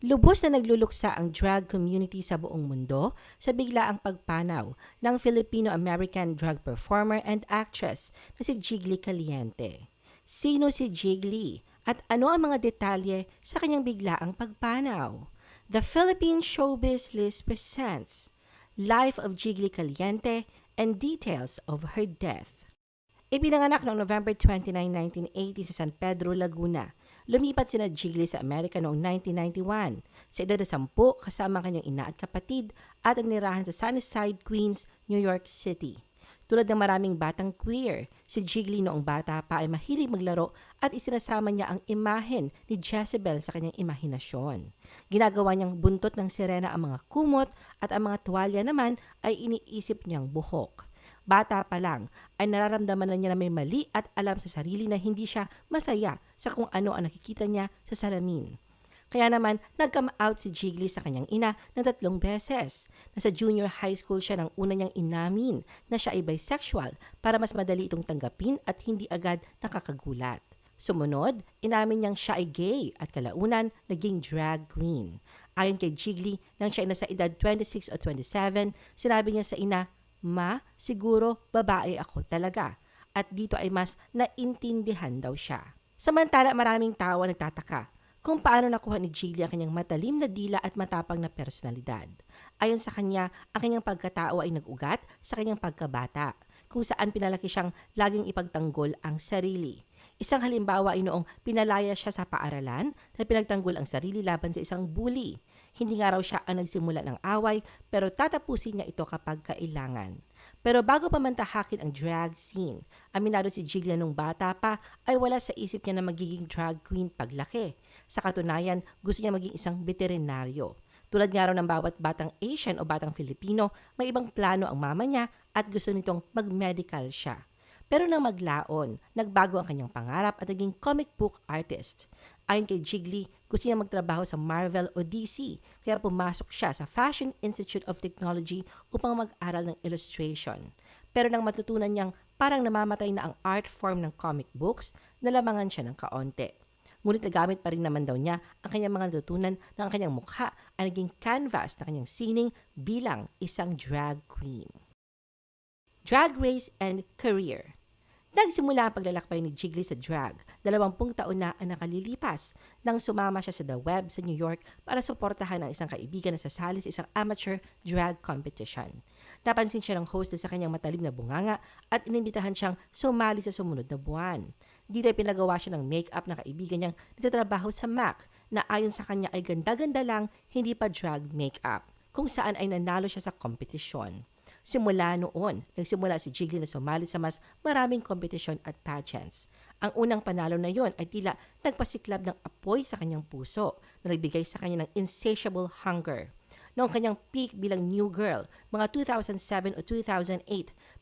Lubos na nagluluksa ang drag community sa buong mundo sa biglaang pagpanaw ng Filipino-American drag performer and actress na si Jiggly Caliente. Sino si Jiggly at ano ang mga detalye sa kanyang biglaang pagpanaw? The Philippine Showbiz List presents Life of Jiggly Caliente and Details of Her Death. Ipinanganak noong November 29, 1980 sa San Pedro, Laguna. Lumipat sina Jiggly sa Amerika noong 1991. Sa edad na 10, kasama ang kanyang ina at kapatid at nirahan sa Sunnyside, Queens, New York City. Tulad ng maraming batang queer, si Jiggly noong bata pa ay mahilig maglaro at isinasama niya ang imahen ni Jezebel sa kanyang imahinasyon. Ginagawa niyang buntot ng sirena ang mga kumot at ang mga tuwalya naman ay iniisip niyang buhok. Bata pa lang ay nararamdaman na niya na may mali at alam sa sarili na hindi siya masaya sa kung ano ang nakikita niya sa salamin. Kaya naman, nag-come out si Jiggly sa kanyang ina ng tatlong beses. Nasa junior high school siya nang una niyang inamin na siya ay bisexual para mas madali itong tanggapin at hindi agad nakakagulat. Sumunod, inamin niyang siya ay gay at kalaunan naging drag queen. Ayon kay Jiggly, nang siya ay nasa edad 26 o 27, sinabi niya sa ina, Ma, siguro babae ako talaga. At dito ay mas naintindihan daw siya. Samantala maraming tao ang nagtataka kung paano nakuha ni Jiggly ang kanyang matalim na dila at matapang na personalidad. Ayon sa kanya, ang kanyang pagkatao ay nag-ugat sa kanyang pagkabata, kung saan pinalaki siyang laging ipagtanggol ang sarili. Isang halimbawa ay noong pinalaya siya sa paaralan na pinagtanggol ang sarili laban sa isang bully. Hindi nga raw siya ang nagsimula ng away pero tatapusin niya ito kapag kailangan. Pero bago pa man tahakin ang drag scene, aminado si Jiggly nung bata pa ay wala sa isip niya na magiging drag queen paglaki. Sa katunayan, gusto niya maging isang veterinaryo. Tulad nga raw ng bawat batang Asian o batang Filipino, may ibang plano ang mama niya at gusto nitong mag-medical siya. Pero nang maglaon, nagbago ang kanyang pangarap at naging comic book artist. Ayon kay Jiggly, gusto niya magtrabaho sa Marvel o DC, kaya pumasok siya sa Fashion Institute of Technology upang mag-aral ng illustration. Pero nang matutunan niyang parang namamatay na ang art form ng comic books, nalamangan siya ng kaonte. Ngunit nagamit pa rin naman daw niya ang kanyang mga natutunan na ang kanyang mukha ay naging canvas na kanyang sining bilang isang drag queen. Drag Race and Career Nagsimula ang paglalakbay ni Jiggly sa drag. Dalawampung taon na ang nakalilipas nang sumama siya sa The Web sa New York para suportahan ang isang kaibigan na sasali sa isang amateur drag competition. Napansin siya ng host sa kanyang matalim na bunganga at inimbitahan siyang sumali sa sumunod na buwan. Dito ay pinagawa siya ng make-up na kaibigan niyang nagtatrabaho sa MAC na ayon sa kanya ay ganda-ganda lang, hindi pa drag make-up, kung saan ay nanalo siya sa kompetisyon. Simula noon, nagsimula si Jiggly na sumali sa mas maraming kompetisyon at pageants. Ang unang panalo na yon ay tila nagpasiklab ng apoy sa kanyang puso na nagbigay sa kanya ng insatiable hunger. Noong kanyang peak bilang new girl, mga 2007 o 2008,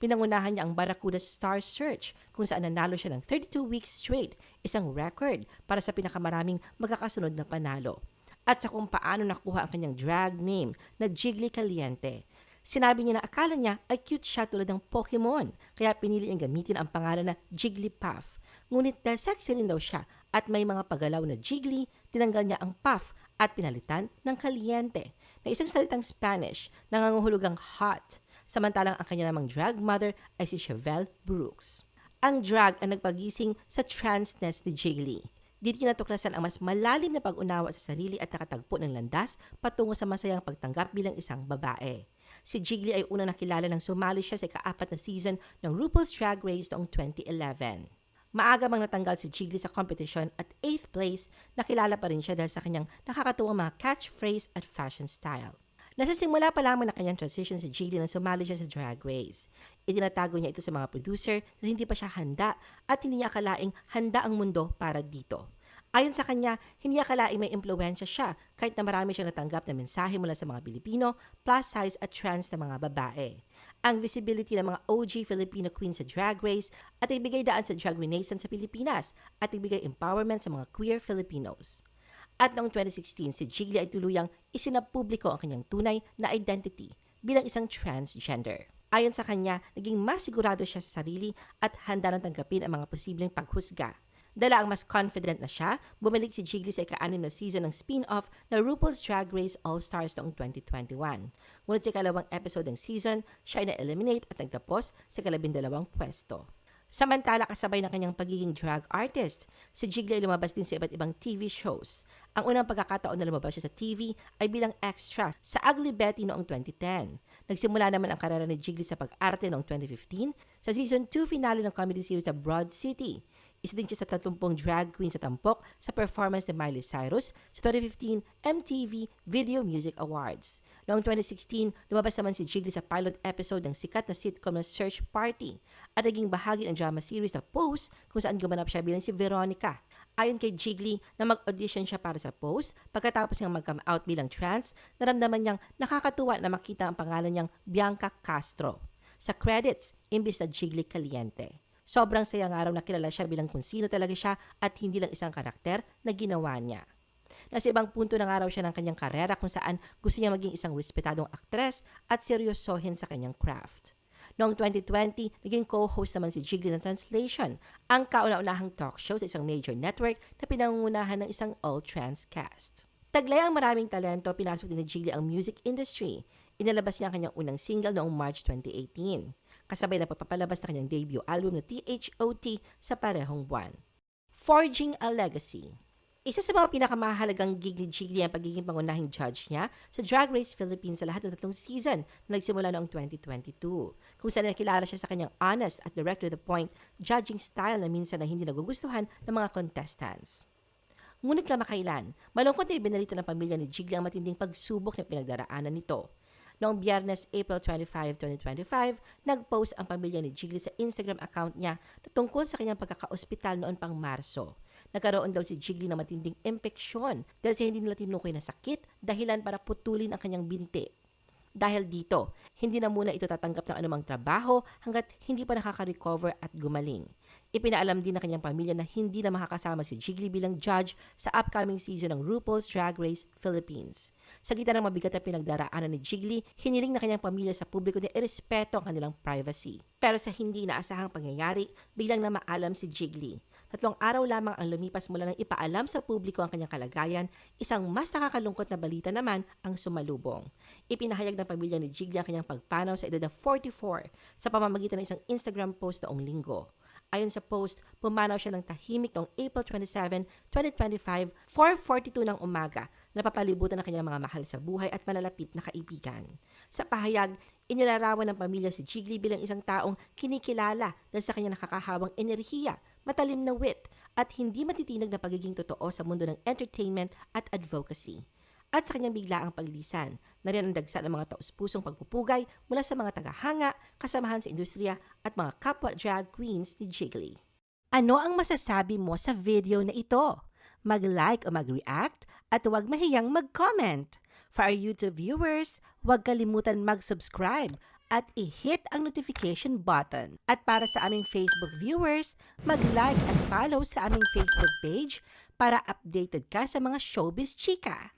pinangunahan niya ang Barracuda Star Search kung saan nanalo siya ng 32 weeks straight, isang record para sa pinakamaraming magkakasunod na panalo at sa kung paano nakuha ang kanyang drag name na Jiggly Caliente. Sinabi niya na akala niya ay cute siya tulad ng Pokemon, kaya pinili niyang gamitin ang pangalan na Jigglypuff. Ngunit dahil sexy rin daw siya at may mga pagalaw na Jiggly, tinanggal niya ang puff at pinalitan ng Caliente na isang salitang Spanish na nanganguhulugang hot. Samantalang ang kanya namang drag mother ay si Chevelle Brooks. Ang drag ang nagpagising sa transness ni Jiggly. Dito niya natuklasan ang mas malalim na pag-unawa sa sarili at nakatagpo ng landas patungo sa masayang pagtanggap bilang isang babae. Si Jiggly ay unang nakilala nang sumali siya sa ikaapat na season ng RuPaul's Drag Race noong 2011. Maaga mang natanggal si Jiggly sa competition at 8th place, nakilala pa rin siya dahil sa kanyang nakakatuwang mga catchphrase at fashion style. Nasa simula pa lamang na kanyang transition si Jiggly nang sumali siya sa Drag Race. Itinatago niya ito sa mga producer na hindi pa siya handa at hindi niya akalaing handa ang mundo para dito. Ayon sa kanya, hindi may impluensya siya kahit na marami siyang natanggap na mensahe mula sa mga Pilipino, plus size at trans na mga babae. Ang visibility ng mga OG Filipino queens sa Drag Race at ibigay daan sa drag renaissance sa Pilipinas at ibigay empowerment sa mga queer Filipinos. At noong 2016, si Jiggly ay tuluyang isinapubliko ang kanyang tunay na identity bilang isang transgender. Ayon sa kanya, naging mas sigurado siya sa sarili at handa nang tanggapin ang mga posibleng paghusga Dala ang mas confident na siya, bumalik si Jiggly sa ika-anim na season ng spin-off na RuPaul's Drag Race All-Stars noong 2021. Ngunit sa ikalawang episode ng season, siya ay na-eliminate at nagtapos sa kalabindalawang pwesto. Samantala kasabay ng kanyang pagiging drag artist, si Jiggly ay lumabas din sa iba't ibang TV shows. Ang unang pagkakataon na lumabas siya sa TV ay bilang extra sa Ugly Betty noong 2010. Nagsimula naman ang karera ni Jiggly sa pag-arte noong 2015 sa season 2 finale ng comedy series na Broad City. Isa din siya sa 30 drag queen sa tampok sa performance ni Miley Cyrus sa 2015 MTV Video Music Awards. Noong 2016, lumabas naman si Jiggly sa pilot episode ng sikat na sitcom na Search Party at naging bahagi ng drama series na Pose kung saan gumanap siya bilang si Veronica. Ayon kay Jiggly na mag-audition siya para sa Pose, pagkatapos niyang mag-come out bilang trans, naramdaman niyang nakakatuwa na makita ang pangalan niyang Bianca Castro. Sa credits, imbis na Jiggly Caliente. Sobrang sayang araw na kilala siya bilang kung sino talaga siya at hindi lang isang karakter na ginawa niya. Nasa ibang punto ng araw siya ng kanyang karera kung saan gusto niya maging isang respetadong aktres at seryosohin sa kanyang craft. Noong 2020, naging co-host naman si Jiggly ng Translation, ang kauna-unahang talk show sa isang major network na pinangungunahan ng isang all-trans cast. Taglay ang maraming talento, pinasok din ni Jiggly ang music industry. Inalabas niya ang kanyang unang single noong March 2018, kasabay na pagpapalabas ng kanyang debut album na THOT sa parehong buwan. Forging a Legacy isa sa mga pinakamahalagang gig ni Jiggly ang pagiging pangunahing judge niya sa Drag Race Philippines sa lahat ng tatlong season na nagsimula noong 2022. Kung saan nakilala siya sa kanyang honest at direct to the point judging style na minsan na hindi nagugustuhan ng mga contestants. Ngunit kamakailan, malungkot na ibinalita ng pamilya ni Jiggly ang matinding pagsubok na pinagdaraanan nito. Noong biyernes, April 25, 2025, nag-post ang pamilya ni Jiggly sa Instagram account niya tungkol sa kanyang pagkaka-ospital noon pang Marso. Nagkaroon daw si Jiggly ng matinding impeksyon dahil sa hindi nila tinukoy na sakit dahilan para putulin ang kanyang binti. Dahil dito, hindi na muna ito tatanggap ng anumang trabaho hanggat hindi pa nakaka-recover at gumaling. Ipinaalam din ng kanyang pamilya na hindi na makakasama si Jiggly bilang judge sa upcoming season ng RuPaul's Drag Race Philippines. Sa gitna ng mabigat na pinagdaraanan ni Jiggly, hiniling na kanyang pamilya sa publiko na irespeto ang kanilang privacy. Pero sa hindi inaasahang pangyayari, biglang na maalam si Jiggly. Tatlong araw lamang ang lumipas mula nang ipaalam sa publiko ang kanyang kalagayan, isang mas nakakalungkot na balita naman ang sumalubong. Ipinahayag ng pamilya ni Jiggly ang kanyang pagpanaw sa edad na 44 sa pamamagitan ng isang Instagram post noong linggo. Ayon sa post, pumanaw siya ng tahimik noong April 27, 2025, 4.42 ng umaga, napapalibutan ng kanyang mga mahal sa buhay at malalapit na kaibigan. Sa pahayag, inilarawan ng pamilya si Jiggly bilang isang taong kinikilala dahil sa kanyang nakakahawang enerhiya, matalim na wit, at hindi matitinag na pagiging totoo sa mundo ng entertainment at advocacy at sa kanyang biglaang paglisan. Nariyan ang dagsa ng mga taus-pusong pagpupugay mula sa mga tagahanga, kasamahan sa industriya at mga kapwa drag queens ni Jiggly. Ano ang masasabi mo sa video na ito? Mag-like o mag-react at huwag mahiyang mag-comment. For our YouTube viewers, huwag kalimutan mag-subscribe at i-hit ang notification button. At para sa aming Facebook viewers, mag-like at follow sa aming Facebook page para updated ka sa mga showbiz chika.